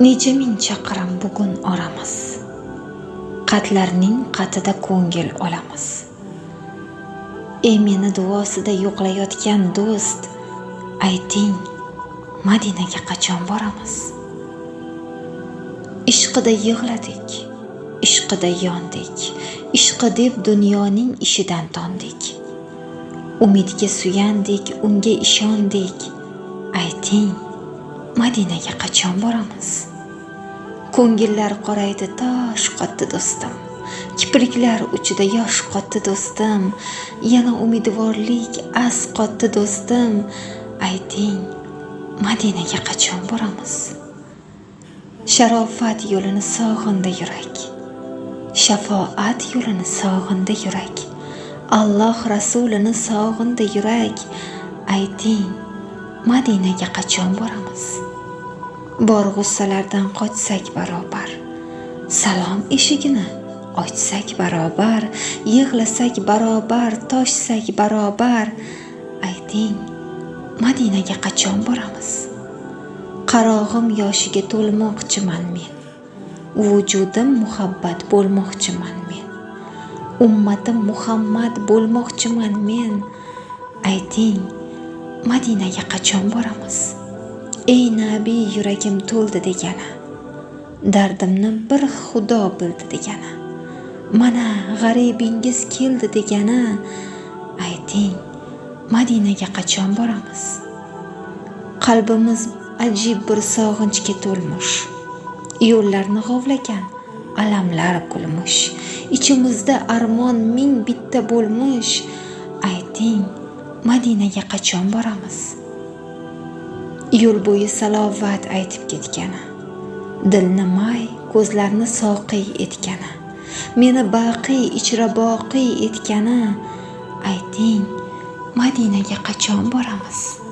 necha ming chaqirim bugun oramiz. Qatlarning qatida ko'ngil olamiz. Ey meni duosida yo'qlayotgan do'st ayting madinaga qachon boramiz? Ishqida yig'ladik ishqida yondik ishqi deb dunyoning ishidan tondik. Umidga suyandik unga ishondik. Ayting madinaga qachon boramiz? Ko'ngillar qoraydi tosh qotdi do'stim. Kipriklar uchida yosh qotdi do'stim. Yana umidvorlik as qotdi do'stim. Ayting madinaga qachon boramiz? Sharofat yo'lini sog'indi yurak. Shafoat yo'lini sog'indi yurak. Alloh rasulini sog'indi yurak. Ayting madinaga qachon boramiz? Bor g'ussalardan qochsak barobar. Salom eshigini ochsak barobar yig'lasak barobar toshsak barobar. Ayting madinaga qachon boramiz? Qarog'im yoshiga to'lmoqchiman men. Vujudim muhabbat bo'lmoqchiman men. Ummatim muhammad bo'lmoqchiman men. Ayting madinaga qachon boramiz? Ey nabiy yuragim to'ldi degani. Dardimni bir xudo bildi degani. Mana g'aribingiz keldi degani. Ayting madinaga qachon boramiz? Qalbimiz ajib bir sog'inchga to'lmish yo'llarni g'ovlagan alamlar kulmish ichimizda armon ming bitta bo'lmish ayting madinaga qachon boramiz? Yo'l bo'yi salovat aytib ketgani. Dilni may ko'zlarni soqiy etgani. Meni baqiy ichra boqiy etgani. Ayting madinaga qachon boramiz?